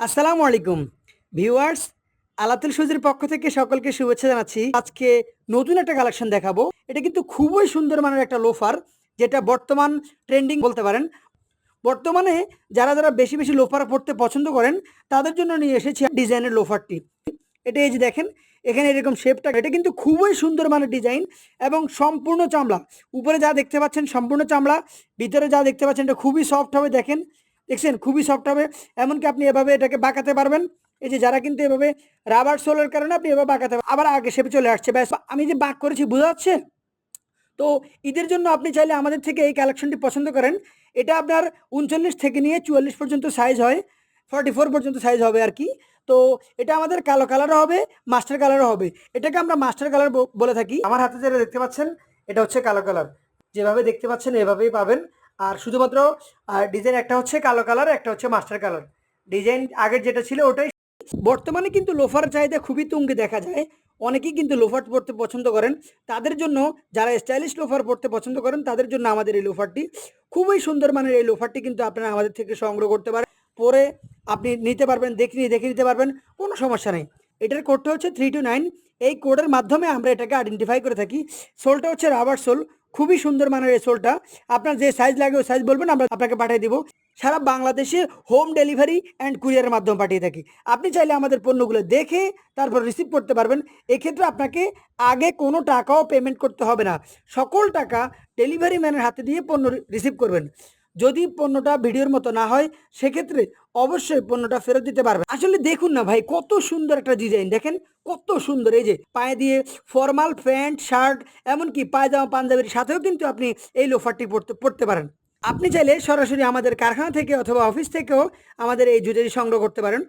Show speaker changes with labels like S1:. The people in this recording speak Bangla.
S1: আসসালামু আলাইকুম। ভিউয়ার্স, আলাতুল সুজের পক্ষ থেকে সকলকে শুভেচ্ছা জানাচ্ছি। আজকে নতুন একটা কালেকশন দেখাবো। এটা কিন্তু খুবই সুন্দর মানের একটা লোফার, যেটা বর্তমান ট্রেন্ডিং বলতে পারেন। বর্তমানে যারা যারা বেশি বেশি লোফার পড়তে পছন্দ করেন, তাদের জন্য নিয়ে এসেছি ডিজাইনের লোফারটি। এটা এই যে দেখেন, এখানে এরকম শেপটা, এটা কিন্তু খুবই সুন্দর মানের ডিজাইন এবং সম্পূর্ণ চামড়া। উপরে যা দেখতে পাচ্ছেন সম্পূর্ণ চামড়া, ভিতরে যা দেখতে পাচ্ছেন এটা খুবই সফট হবে, দেখেন। দেখছেন? খুবই সফট হবে। এমনকি আপনি এভাবে এটাকে বাঁকাতে পারবেন। এই যে যারা কিন্তু এভাবে রাবার সোলের কারণে আপনি এভাবে বাঁকাতে পারবেন। আবার আগে শেপে চলে আসছে। ব্যাস, আমি যে বাঁক করেছি, বোঝা যাচ্ছে? তো ঈদের জন্য আপনি চাইলে আমাদের থেকে এই কালেকশনটি পছন্দ করেন। এটা আপনার উনচল্লিশ থেকে নিয়ে চুয়াল্লিশ পর্যন্ত সাইজ হয়। ফর্টি ফোর পর্যন্ত সাইজ হবে আর কি। তো এটা আমাদের কালো কালারও হবে মাস্টার কালারও হবে। এটাকে আমরা মাস্টার কালার বলে থাকি। আমার হাতে যেটা দেখতে পাচ্ছেন, এটা হচ্ছে কালো কালার যেভাবে দেখতে পাচ্ছেন, এভাবেই পাবেন। আর শুধুমাত্র ডিজাইন একটা হচ্ছে কালো কালার একটা হচ্ছে মাস্টার কালার ডিজাইন আগের যেটা ছিল ওটাই বর্তমানে কিন্তু লোফার চাহিদা খুবই তুঙ্গে দেখা যায়। অনেকেই কিন্তু লোফার পরতে পছন্দ করেন। তাদের জন্য যারা স্টাইলিশ লোফার পরতে পছন্দ করেন, তাদের জন্য আমাদের এই লোফারটি খুবই সুন্দর মানের এই লোফারটি কিন্তু আপনারা আমাদের থেকে সংগ্রহ করতে পারেন। পরে আপনি নিতে পারবেন, দেখে নিয়ে, দেখে নিতে পারবেন, কোনো সমস্যা নেই। এটার কোডটা হচ্ছে থ্রি টু নাইন এই কোডের মাধ্যমে আমরা এটাকে আইডেন্টিফাই করে থাকি। সোলটা হচ্ছে রাবার সোল খুবই সুন্দর মানের এই সোলটা। আপনার যে সাইজ লাগে ওই সাইজ বলবেন, আমরা আপনাকে পাঠিয়ে দিব। সারা বাংলাদেশে হোম ডেলিভারি অ্যান্ড কুরিয়ারের মাধ্যমে পাঠিয়ে থাকি। আপনি চাইলে আমাদের পণ্যগুলো দেখে তারপর রিসিভ করতে পারবেন। এক্ষেত্রে আপনাকে আগে কোনো টাকাও পেমেন্ট করতে হবে না। সকল টাকা ডেলিভারি ম্যানের হাতে দিয়ে পণ্য রিসিভ করবেন। যদি পণ্যটা ভিডিওর মতো না হয়, সেক্ষেত্রে অবশ্যই পণ্যটা ফেরত দিতে পারবে। আসলে দেখুন না ভাই, কত সুন্দর একটা ডিজাইন দেখেন? কত সুন্দর, এই যে পায়ে দিয়ে ফর্মাল প্যান্ট, শার্ট, এমনকি পায়জামা, পাঞ্জাবির সাথেও কিন্তু আপনি এই লোফারটি পড়তে পড়তে পারেন। আপনি চাইলে সরাসরি আমাদের কারখানা থেকে অথবা অফিস থেকেও আমাদের এই জুতাটি সংগ্রহ করতে পারেন।